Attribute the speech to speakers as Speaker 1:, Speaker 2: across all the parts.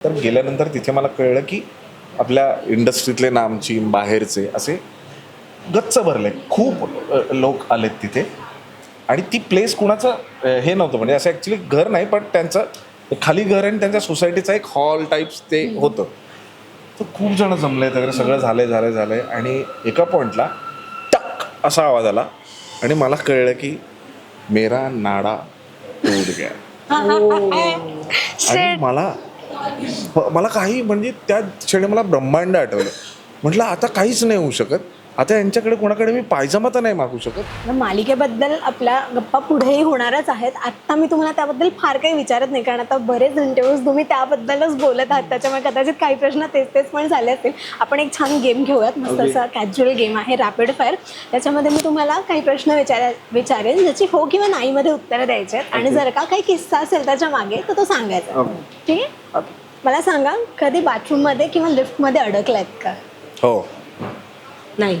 Speaker 1: तर गेल्यानंतर तिथे मला कळलं की आपल्या इंडस्ट्रीतले नामची बाहेरचे असे गच्च भरले. खूप लोक आलेत तिथे. आणि ती प्लेस कुणाचं हे नव्हतं. म्हणजे असं ॲक्च्युली घर नाही पण त्यांचं खाली घर आणि त्यांच्या सोसायटीचा एक हॉल टाईप्स ते होतं. तर खूप जण जमले वगैरे. सगळं झालंय झालंय झालंय. आणि एका पॉईंटला टक असा आवाज आला. आणि मला कळलं की मेरा नाडा टूट गया. आणि मला मला काही म्हणजे त्या क्षणी मला ब्रह्मांड आठवलं. म्हटलं आता काहीच नाही होऊ शकत. आता यांच्याकडे कोणाकडे मी पायजमा तर नाही मागू शकत.
Speaker 2: तर मालिकेबद्दल आपल्या गप्पा पुढेही होणारच आहेत. आत्ता मी तुम्हाला त्याबद्दल फार काही विचारत नाही कारण आता बरेच इंटरव्ह्यूज तुम्ही त्याबद्दलच बोलत आहात. त्याच्यामुळे कदाचित काही प्रश्न तेच तेच पण झाले असतील. आपण एक छान गेम घेऊयात. मस्त असा कॅज्युअल गेम आहे रॅपिड फायर त्याच्यामध्ये मी तुम्हाला काही प्रश्न विचार विचारेन ज्याची हो किंवा नाहीमध्ये उत्तरं द्यायची आहेत. आणि जर का काही किस्सा असेल त्याच्यामागे तर तो सांगायचा. ठीक आहे? मला सांगा कधी बाथरूममध्ये किंवा लिफ्टमध्ये अडकलायत का?
Speaker 1: हो.
Speaker 3: नाही.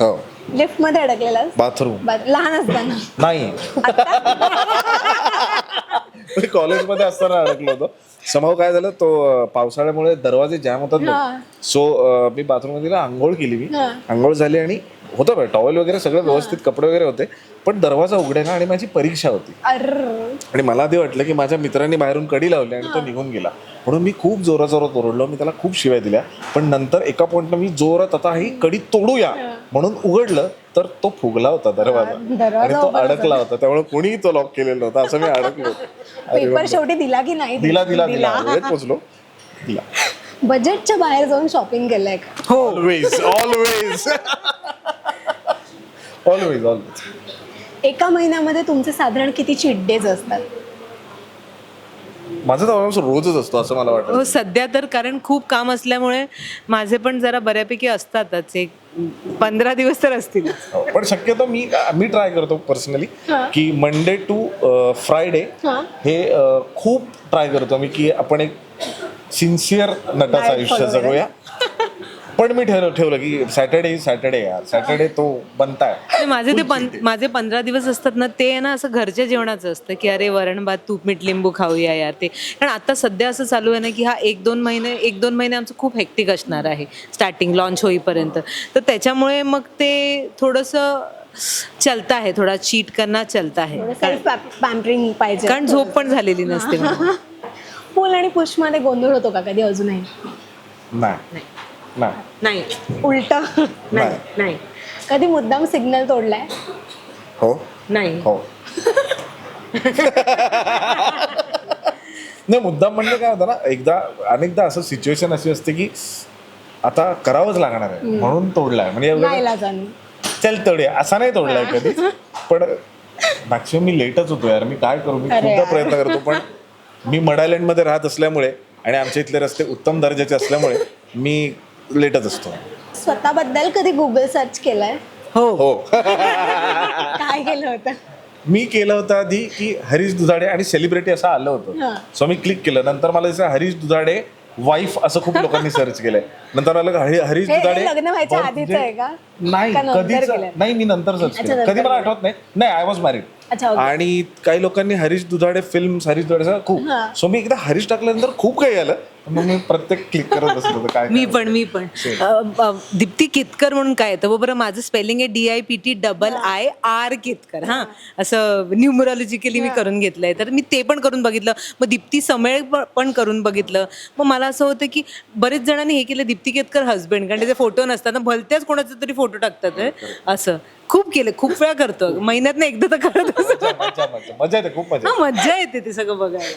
Speaker 1: हो.
Speaker 2: लिफ्टमध्ये अडकलेला
Speaker 1: बाथरूम
Speaker 2: लहान असताना.
Speaker 1: नाही. मी कॉलेजमध्ये असताना अडकलो होतो. समोर काय झालं तो अं, पावसाळ्यामुळे दरवाजे जॅम होतात
Speaker 2: हा.
Speaker 1: सो मी बाथरूममध्ये ना आंघोळ केली मी.
Speaker 2: हा.
Speaker 1: आंघोळ झाली आणि होतं टॉवेल वगैरे सगळं व्यवस्थित कपडे वगैरे होते. पण दरवाजा उघडे ना आणि माझी परीक्षा होती.
Speaker 2: अर
Speaker 1: आणि मला आधी वाटलं की माझ्या मित्रांनी बाहेरून कडी लावली आणि तो निघून गेला. म्हणून मी खूप जोरा जोरात ओरडलो. मी त्याला खूप शिवाय दिल्या. पण नंतर एका पॉईंटला मी जोरात आता ही कडी तोडूया म्हणून उघडलं तर तो फुगला होता दरवाजा. आणि तो अडकला होता. त्यामुळे कोणीही तो लॉक केलेला नव्हता. असं मी अडकलो. होतो. अरे
Speaker 2: पेपर शेवटी दिला की नाही?
Speaker 1: दिला दिला दिला. वेळेत पोचलो. दिला.
Speaker 2: बजेटच्या बाहेर जाऊन शॉपिंग केलंय का?
Speaker 1: हो. ऑलवेज ऑलवेज ऑलवेज ऑलवेज
Speaker 2: एका महिन्यामध्ये तुमचे साधारण किती चीट डेज असतात?
Speaker 1: माझा तर रोजच असतो असं मला वाटतं.
Speaker 3: हो सध्या तर कारण खूप काम असल्यामुळे माझे पण जरा बऱ्यापैकी असतातच. एक पंधरा दिवस तर असतील.
Speaker 1: हो, पण शक्यतो मी मी ट्राय करतो पर्सनली की मंडे टू फ्रायडे
Speaker 2: हा.
Speaker 1: हे अ, खूप ट्राय करतो मी की आपण एक सिन्सिअर नटाचं
Speaker 2: Diet
Speaker 1: आयुष्य. जगूया. पण मी ठरव ठेवलं की सॅटर्डे सॅटर्डे यार. सॅटर्डे तो बनताय.
Speaker 3: आणि माझे ते पं माझे पंधरा दिवस असतात ना ते ना असं घरच्या जेवणाचं असतं की अरे वरण भात तूप मीठ लिंबू खाऊया यार ते. कारण आता सध्या असं चालू आहे ना की हा एक दोन महिने एक दोन महिने आमचं खूप हेक्टिक असणार आहे. स्टार्टिंग लॉन्च होईपर्यंत. तर त्याच्यामुळे मग ते थोडंसं चलता आहे थोडा चीट करणं चलता
Speaker 2: पॅम्परिंग पाहिजे.
Speaker 3: कारण झोप पण झालेली नसते मला.
Speaker 2: फुल आणि पुशमध्ये गोंधळ होतो का कधी अजूनही?
Speaker 1: नाही. नाही.
Speaker 3: नाही.
Speaker 2: उलट.
Speaker 1: नाही
Speaker 3: नाही.
Speaker 2: कधी मुद्दाम सिग्नल तोडलाय?
Speaker 1: हो.
Speaker 3: नाही.
Speaker 1: हो. नाही मुद्दाम म्हणजे काय होतं ना एकदा अनेकदा असं सिच्युएशन अशी असते की आता करावंच लागणार आहे. म्हणून तोडलाय. म्हणजे एवढं
Speaker 2: नाही
Speaker 1: चल तोडूया असा नाही तोडलाय कधी. पण मॅक्सिमम मी लेटच होतो यार. मी काय करू? मी
Speaker 2: अरे
Speaker 1: खूपदा
Speaker 2: यार.
Speaker 1: प्रयत्न करतो पण मी मडायलँडमध्ये राहत असल्यामुळे आणि आमच्या इथले रस्ते उत्तम दर्जाचे असल्यामुळे मी लेटच असतो.
Speaker 2: स्वतःबद्दल कधी गुगल सर्च केलंय?
Speaker 3: हो.
Speaker 1: हो.
Speaker 2: काय केलं होतं?
Speaker 1: मी केलं होतं आधी की हरीश दुधाडे आणि सेलिब्रिटी असं आलं होतं.
Speaker 2: हा.
Speaker 1: सो मी क्लिक केलं. नंतर मला दिसलं हरीश दुधाडे वाईफ असं खूप लोकांनी सर्च केलंय. नंतर मला हरी- हरीश
Speaker 2: हे- हे
Speaker 1: दुधाडे
Speaker 2: लग्न व्हायच्या
Speaker 1: birthday-
Speaker 2: आधीचं आहे का?
Speaker 1: नाही
Speaker 2: का नंतर
Speaker 1: कधीच?
Speaker 2: केलंय?
Speaker 1: नाही मी नंतर सर्च
Speaker 2: अच्छा,
Speaker 1: केलं.
Speaker 2: नंतर
Speaker 1: कधी मला. आठवत नाही. नाही आय वॉज मॅरिड
Speaker 2: अच्छा okay.
Speaker 1: आणि काही लोकांनी हरीश दुधाडे फिल्म हरीश दुधाडे खूप.
Speaker 2: हा.
Speaker 1: सो मी एकदा हरीश टाकल्यानंतर खूप काही आलं. मग मी प्रत्येक क्लिक करत असत होतं काय
Speaker 3: मी
Speaker 1: काय.
Speaker 3: पण मी पण. अ, अ, दीप्ती केतकर म्हणून काय येतं? बरं माझं स्पेलिंग आहे D I P T double I R Ketkar. हां असं न्यूमरॉलॉजिकली मी करून घेतलंय. तर मी ते पण करून बघितलं. मग दीप्ती समेळ प- पण करून बघितलं. मग मला असं होतं की बरेच जणांनी हे केलं दीप्ती केतकर हस्बंड कारण त्याचे फोटो नसतात ना भलत्याच कोणाचे तरी फोटो टाकतात हे. असं. खूप केलं खूप वेळा करतो. महिन्यात एकदा तर करत असतो.
Speaker 1: मजा मजा. येते खूप मजा
Speaker 3: हा मज्जा येते ते सगळं बघायला.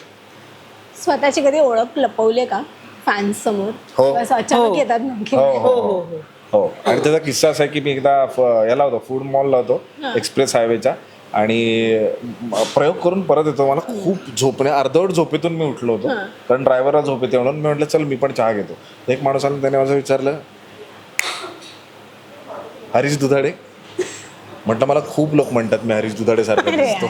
Speaker 2: स्वतःची कधी ओळख लपवली का? फॅन्स समोर
Speaker 1: हो.
Speaker 2: असं अचानक
Speaker 3: हो.
Speaker 2: येतात ना की
Speaker 1: हो हो. हो हो. आणि त्याचा किस्सा असा आहे की मी एकदा फ- याला होतो फूड मॉलला होतो एक्सप्रेस हायवेच्या. आणि म- प्रयोग करून परत येतो. मला खूप झोपणे अर्धवट झोपेतून मी उठलो होतो. कारण ड्रायव्हरला झोप येते म्हणून मी म्हटलं चल मी पण चहा घेतो. तर एक माणूस आला त्याने माझं विचारलं हरीश दुधाडे? म्हटलं मला खूप लोक म्हणतात मी हरीश दुधाडे सारखा दिसतो.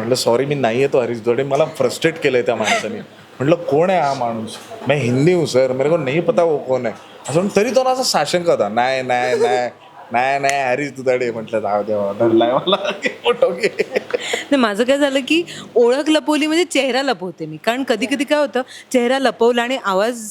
Speaker 1: म्हटलं सॉरी मी नाही येतो हरीश दुधाडे मला फ्रस्ट्रेट केलंय त्या माणसाने. म्हटलं कोण आहे हा माणूस? मैं हिंदी हूँ सर मेरे को नहीं पता वो कौन है. असं म्हणून तरी तो ना असा साशंक होता. नाही नाही नाही नाही नाही हरीश दुधाडे म्हटलं जाऊ देवा धरलाय मला.
Speaker 3: माझं काय झालं की ओळख लपवली म्हणजे चेहरा लपवते मी. कारण कधी कधी काय होतं चेहरा लपवला आणि आवाज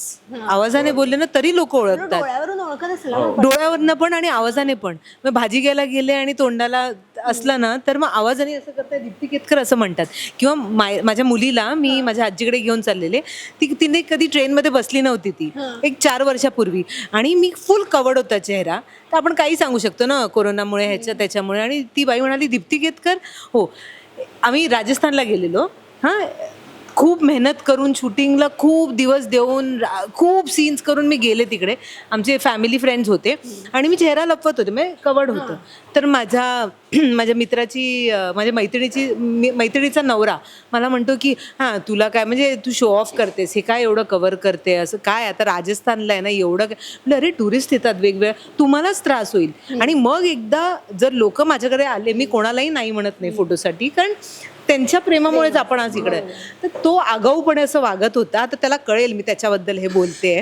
Speaker 3: आवाजाने बोलले ना तरी लोक ओळखतात.
Speaker 2: डोळ्यावरून ओळखत असेल. ना.
Speaker 3: डोळ्यावरनं पण आणि आवाजाने पण. मग भाजी घ्यायला गेले आणि तोंडाला असलं ना तर मग आवाजाने असं करताय दीप्ती केतकर असं म्हणतात. किंवा माय माझ्या मुलीला मी माझ्या आजीकडे घेऊन चाललेले ती तिने कधी ट्रेनमध्ये बसली नव्हती ती एक चार वर्षापूर्वी. आणि मी फुल कवर्ड होता चेहरा. तर आपण काही सांगू शकतो ना कोरोनामुळे ह्याच्या त्याच्यामुळे. आणि ती बाई म्हणाली दीप्ती केतकर हो आम्ही राजस्थानला गेलेलो. हां खूप मेहनत करून शूटिंगला खूप दिवस देऊन खूप सीन्स करून मी गेले तिकडे. आमचे फॅमिली फ्रेंड्स होते. आणि मी चेहरा लपवत होते म्हणजे कवर्ड होतं. तर माझ्या माझ्या मित्राची माझ्या मैत्रिणीची मैत्रिणीचा नवरा मला म्हणतो की हां तुला काय म्हणजे तू शो ऑफ करतेस हे काय एवढं कवर करते असं काय आता राजस्थानला आहे ना एवढं काय? म्हणलं अरे टुरिस्ट येतात वेगवेगळ्या तुम्हालाच त्रास होईल. आणि मग एकदा जर लोक माझ्याकडे आले मी कोणालाही नाही म्हणत नाही फोटोसाठी कारण त्यांच्या प्रेमामुळेच आपण आज इकडे. तर तो आगाऊपणे असं वागत होता तर त्याला कळेल मी त्याच्याबद्दल हे बोलते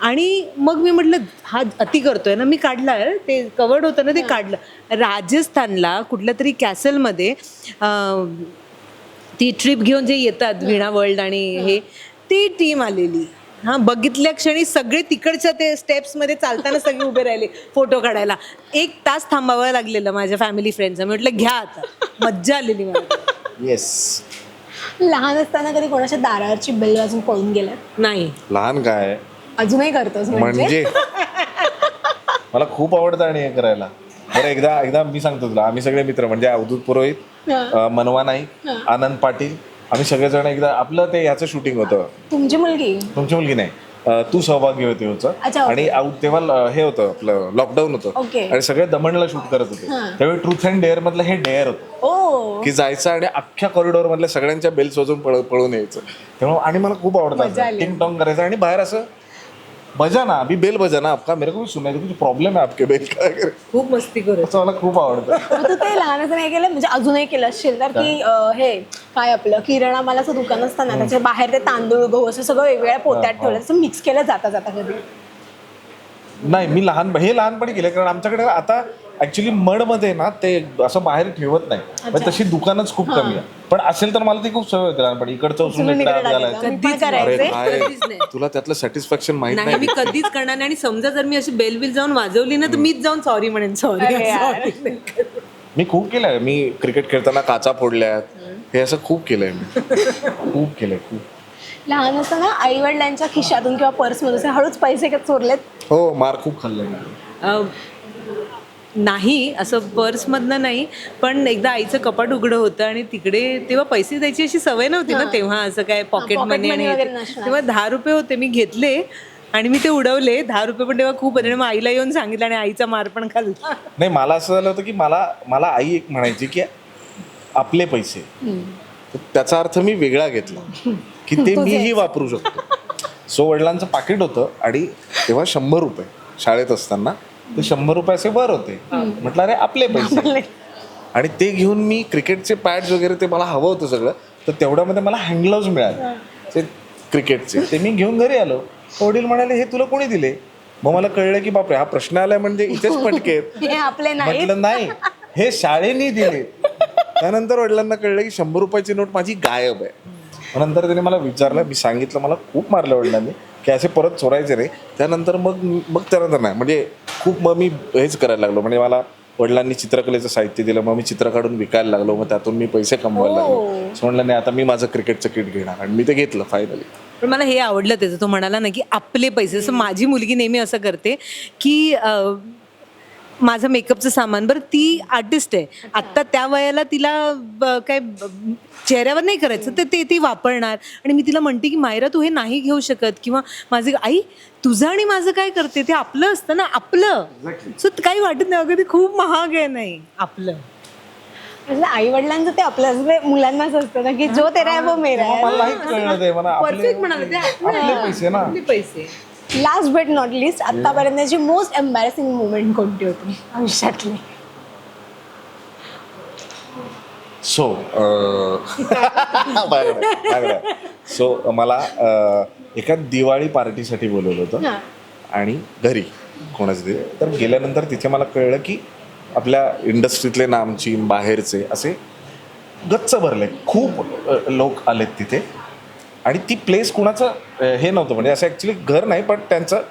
Speaker 3: आणि मग मी म्हटलं हा अति करतोय ना मी काढलं ते कवर्ड होतं ना ते काढलं. राजस्थानला कुठल्या तरी कॅसलमध्ये ती ट्रिप घेऊन जे येतात वीणा वर्ल्ड आणि हे. ती टीम आलेली. हा बघितल्या क्षणी सगळे तिकडच्या ते स्टेप्समध्ये चालताना सगळे उभे राहिले फोटो काढायला. एक तास थांबावं लागलेलं माझ्या फॅमिली फ्रेंडचं. म्हटलं घ्या आता. मज्जा आलेली मला
Speaker 1: येस
Speaker 2: लहान असताना कधी कोणाच्या दारावरची बेल वाजून पळून गेलाय
Speaker 3: नाही.
Speaker 1: लहान काय?
Speaker 2: अजूनही करतोस म्हणजे?
Speaker 1: म्हणजे? मला खूप आवडतं आणि हे करायला. बरं एकदा एकदा मी सांगतो तुला. आम्ही सगळे मित्र म्हणजे अवधूत पुरोहित अं, मनवा नाईक आनंद पाटील आम्ही सगळेजण एकदा आपलं ते याचं शूटिंग होतं.
Speaker 2: तुमची मुलगी?
Speaker 1: तुमची मुलगी नाही. तू सहभागी होते होतं. आणि तेव्हा हे होतं आपलं लॉकडाऊन होतं. आणि सगळे दमणला शूट करत होते. त्यावेळी ट्रूथ अँड डेअर मधलं हे डेअर होतं. की जायचं आणि अख्ख्या कॉरिडॉर मधल्या सगळ्यांच्या बेल्स वाजून पळ पळून यायचं. त्यामुळे आणि मला खूप आवडतं टिंग टॉंग करायचं आणि बाहेर असं बजाना अभी बेल बजाना आपका मेरे को भी सुना है कुछ प्रॉब्लेम है आपके बेल का.
Speaker 3: खूप मस्ती करत
Speaker 1: असं मला खूप आवडतं.
Speaker 2: मग तू ते लहान असताना हे केलं म्हणजे अजूनही केलं असशील तर की अं, हे काय आपलं किराणा मालाचं दुकान असताना त्याच्या बाहेर ते तांदूळ गहू असं सगळं वेगवेगळ्या पोत्यात ठेवलं तसं मिक्स केलं जाता जाता कधी?
Speaker 1: नाही मी लहान हे लहानपणी केलं कारण आमच्याकडे आता ऍक्च्युली मडमध्ये ना ते असं बाहेर ठेवत नाही. म्हणजे तशी दुकानच खूप कमी आहे. पण असेल तर मला ती खूप सवय होती लहानपणी इकडचं उचलून इकडे आत. घालायचं. अरे
Speaker 2: करायचे?
Speaker 1: काय. तुला त्यातलं सॅटिस्फॅक्शन माहीत
Speaker 3: नाही मी
Speaker 1: नाही
Speaker 3: कधीच करणार नाही. आणि समजा जर मी अशी बेल बिल जाऊन वाजवली ना तर मीच जाऊन सॉरी म्हणेन. सॉरी
Speaker 2: अरे यार.
Speaker 1: मी खूप केलंय. मी क्रिकेट खेळताना काचा फोडल्यात. हे असं खूप केलंय मी. खूप केलंय खूप.
Speaker 2: लहान असताना आई वडिलांच्या खिशातून किंवा पर्समधून असे हळूच पैसे का चोरलेत?
Speaker 1: हो मार खूप खाल्लाय मी.
Speaker 3: नाही असं पर्समधनं नाही पण एकदा आईचं कपाट उघडं होतं आणि तिकडे तेव्हा पैसे द्यायची अशी सवय नव्हती ना तेव्हा असं काय पॉकेट मनी आणि
Speaker 2: money वगैरे
Speaker 3: हे-
Speaker 2: नसणार.
Speaker 3: तेव्हा दहा रुपये होते मी घेतले आणि मी ते उडवले. दहा रुपये पण तेव्हा खूप मग आईला येऊन सांगितलं आणि आईचा मार पण खाल्ला.
Speaker 1: नाही मला असं झालं होतं की मला मला आई एक म्हणायची की आपले पैसे. त्याचा अर्थ मी वेगळा घेतला की ते मीही वापरू शकतो. सो वडिलांचं पाकिट होतं आणि तेव्हा शंभर रुपये शाळेत असताना ते शंभर रुपये असे वर होते. म्हटलं अरे आपले पैसे. आणि ते घेऊन मी क्रिकेटचे पॅड्स वगैरे ते मला हवं होतं सगळं तर तेवढ्यामध्ये मला हँडग्लोव्ज मिळाले. ते क्रिकेटचे. ते मी घेऊन घरी आलो. वडील म्हणाले हे तुला कोणी दिले? मग मला कळलं की बापरे हा प्रश्न आलाय म्हणजे इथेच पटके म्हटलं नाही हे शाळेने दिले त्यानंतर वडिलांना कळलं की शंभर रुपयाची नोट माझी गायब आहे. नंतर त्याने मला विचारलं मी सांगितलं मला खूप मारलं वडिलांनी की असे परत चोरायचे रे. त्यानंतर मग मग त्यानंतर नाही. म्हणजे खूप मग मी हेच करायला लागलो. म्हणजे मला वडिलांनी चित्रकलेचं साहित्य दिलं मग मी चित्र काढून विकायला लागलो मग त्यातून मी पैसे कमवायला लागलो. असं म्हणलं नाही आता मी माझं क्रिकेटचं किट घेणार. आणि मी ते घेतलं फायनली
Speaker 3: पण मला हे आवडलं त्याचं. तो म्हणाला ना की आपले पैसे जसं माझी मुलगी नेहमी असं करते की माझं मेकअपचं सामान. बरं ती आर्टिस्ट आहे. आत्ता त्या वयाला तिला ब- काय ब- चेहऱ्यावर नाही करायचं तर ते ती वापरणार. आणि मी तिला म्हणते की मायरा तू हे नाही घेऊ शकत. किंवा माझे आई तुझं आणि माझं काय करते? ते आपलं असतं ना आपलं. सो काही वाटत नाही अगं ते खूप महाग आहे नाही आपलं.
Speaker 2: म्हणजे आई वडिलांचं ते आपल्या मुलांनाच असतं ना की जो तेरा है. वो मेरा है
Speaker 1: कळलं ते मला आपले
Speaker 3: Perfect म्हणाले ते आपले.
Speaker 1: आपले. पैसे ना.
Speaker 3: आपले पैसे.
Speaker 2: लास्ट बट नॉट लिस्ट आतापर्यंतची मोस्ट एम्बॅरेसिंग मुवमेंट कोणती होती? आयुष्यातली.
Speaker 1: सो सो मला एका दिवाळी पार्टीसाठी बोलवलं होतं. आणि घरी कोणाचे तरी तर गेल्यानंतर तिथे मला कळलं की आपल्या इंडस्ट्रीतले नामचीन बाहेरचे असे गच्च भरले. खूप लोक आलेत तिथे. आणि ती प्लेस कुणाचं हे नव्हतं. म्हणजे असं ॲक्च्युली घर नाही पण त्यांचं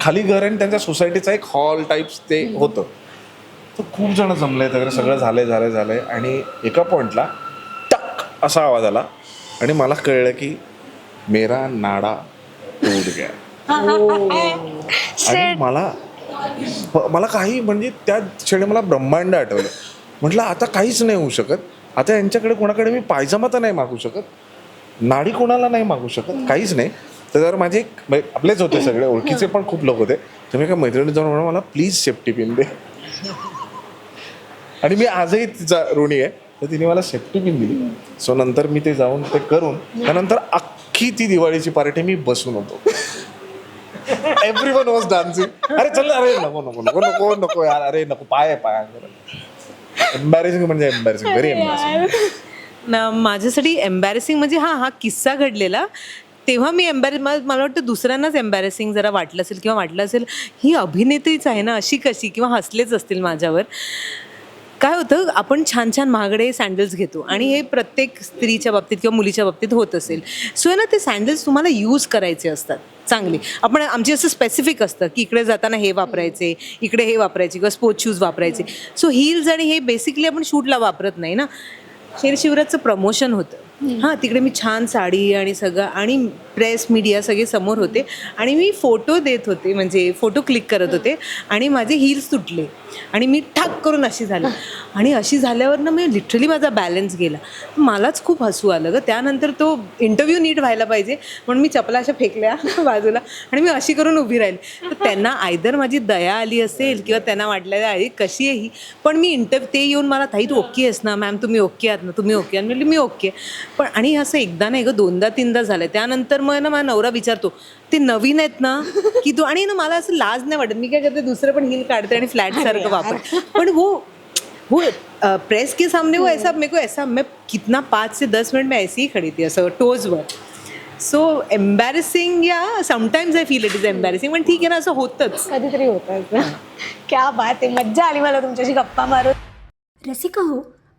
Speaker 1: खाली घर आणि त्यांच्या सोसायटीचा एक हॉल टाईप्स ते होतं. तर खूप जण जमले वगैरे सगळं झालंय झालंय झालंय. आणि एका पॉईंटला टक असा आवाज आला. आणि मला कळलं की मेरा नाडा टूट गया. आणि मला मला काही म्हणजे त्या क्षणी मला ब्रह्मांड आठवलं. म्हटलं आता काहीच नाही होऊ शकत. आता यांच्याकडे कोणाकडे मी पायजमा तर नाही मागू शकत. नाडी कोणाला नाही मागू शकत काहीच नाही. तर जर माझे एक आपलेच होते सगळे ओळखीचे पण खूप लोक होते. मी एका मैत्रिणी जाऊन म्हणून मला प्लीज सेफ्टी पिन दे. आणि मी आजही तिचा ऋणी आहे. तर तिने मला सेफ्टी पिन दिली. सो नंतर मी ते जाऊन ते करून त्यानंतर अख्खी ती दिवाळीची पार्टी मी बसून होतो. एव्हरी वन वॉज डान्सिंग अरे चल अरे नको नको नको नको नको यार अरे नको पाय पाय एम्बॅरेसिंग म्हणजे एम्बॅरेसिंग व्हेरी एम्बॅरेसिंग
Speaker 3: ना माझ्यासाठी एम्बॅरेसिंग म्हणजे हा हा किस्सा घडलेला. तेव्हा मी एम्बॅरे मला वाटतं दुसऱ्यांनाच एम्बॅरेसिंग जरा वाटलं असेल किंवा वाटलं असेल ही अभिनेत्रीच आहे ना अशी कशी किंवा हसलेच असतील माझ्यावर. काय होतं आपण छान छान महागडे सँडल्स घेतो आणि हे प्रत्येक स्त्रीच्या बाबतीत किंवा मुलीच्या बाबतीत होत असेल. सो आहे ना ते सँडल्स तुम्हाला यूज करायचे असतात चांगले. आपण आमचे असं स्पेसिफिक असतं की इकडे जाताना हे वापरायचे इकडे हे वापरायचे किंवा स्पोर्ट्स शूज वापरायचे. सो हिल्स आणि हे बेसिकली आपण शूटला वापरत नाही ना. शेरशिवराजचं प्रमोशन होतं. हां तिकडे मी छान साडी आणि सगळं आणि प्रेस मीडिया सगळे समोर होते. आणि मी फोटो देत होते म्हणजे फोटो क्लिक करत होते आणि माझे हिल्स तुटले. आणि मी ठाक करून अशी झाली. आणि अशी झाल्यावर ना मी लिटरली माझा बॅलन्स गेला. मलाच खूप हसू आलं ग. त्यानंतर तो इंटरव्ह्यू नीट व्हायला पाहिजे म्हणून मी चपला अशा फेकल्या बाजूला आणि मी अशी करून उभी राहिली. तर त्यांना आयदर माझी दया आली असेल किंवा त्यांना वाटलं अरे कशी आहे ही? पण मी इंटर ते येऊन मला ताई तू ओके आहेस ना? मॅम तुम्ही ओके आहात ना? तुम्ही ओके आहात? म्हणजे मी ओके. पण आणि असं एकदा नाही ग दोनदा तीनदा झालं त्यानंतर मग ना माझा नवरा विचारतो ते नवीन आहेत ना? की तू आणि ना मला असं लाज नाही वाटत. मी काय करते दुसरं पण हिल काढते आणि फ्लॅट सारखं वापर. पण वो वो प्रेस के सामने वो ऐसा मेरे को ऐसा मैं कितना पाँच से दस मिनट में ऐसे ही खड़ी थी असं टोजवर सो एम्बॅरेसिंग या sometimes I feel it is embarrassing पण ठीक आहे ना असं होतंच.
Speaker 2: कधीतरी होतं क्या बात आहे. मज्जा आली मला तुमच्याशी गप्पा मारून.
Speaker 4: रसिका हो